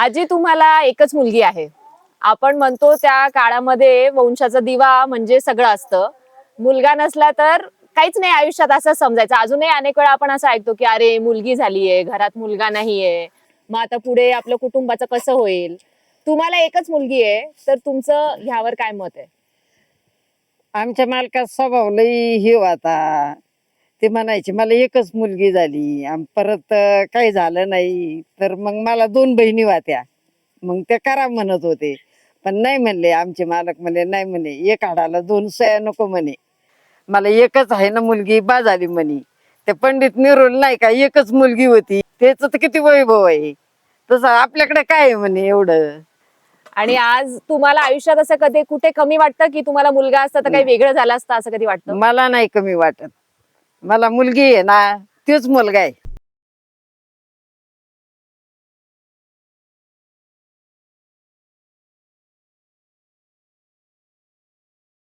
आजी तुम्हाला एकच मुलगी आहे. आपण म्हणतो त्या काळामध्ये वंशाचा दिवा म्हणजे सगळं असतं. मुलगा नसला तर काहीच नाही आयुष्यात असं समजायचं. अजूनही अनेक वेळा आपण असं ऐकतो की अरे मुलगी झालीये घरात मुलगा नाहीये. मग आता पुढे आपलं कुटुंबाचं कसं होईल? तुम्हाला एकच मुलगी आहे तर तुमचं ह्यावर काय मत आहे? आमच्या मालकात स्वभाव लई हे आता. ते म्हणायचे मला एकच मुलगी झाली आम- परत काही झालं नाही. तर मग मला दोन बहिणी होत्या. मग ते करा म्हणत होते. पण नाही म्हणले आमचे मालक म्हणे नाही म्हणे एक हाडाला दोन सया नको म्हणे. मला एकच आहे ना मुलगी बा झाली म्हणे. ते पंडित निरोल नाही का एकच मुलगी होती. त्याच तर किती वैभव आहे. तसं आपल्याकडे काय आहे म्हणे एवढं? आणि आज तुम्हाला आयुष्यात असं कधी कुठे कमी वाटतं की तुम्हाला मुलगा असता तर काही वेगळं झालं असतं असं कधी वाटतं? मला नाही कमी वाटत. मला मुलगी आहे ना तोच मुलगा आहे.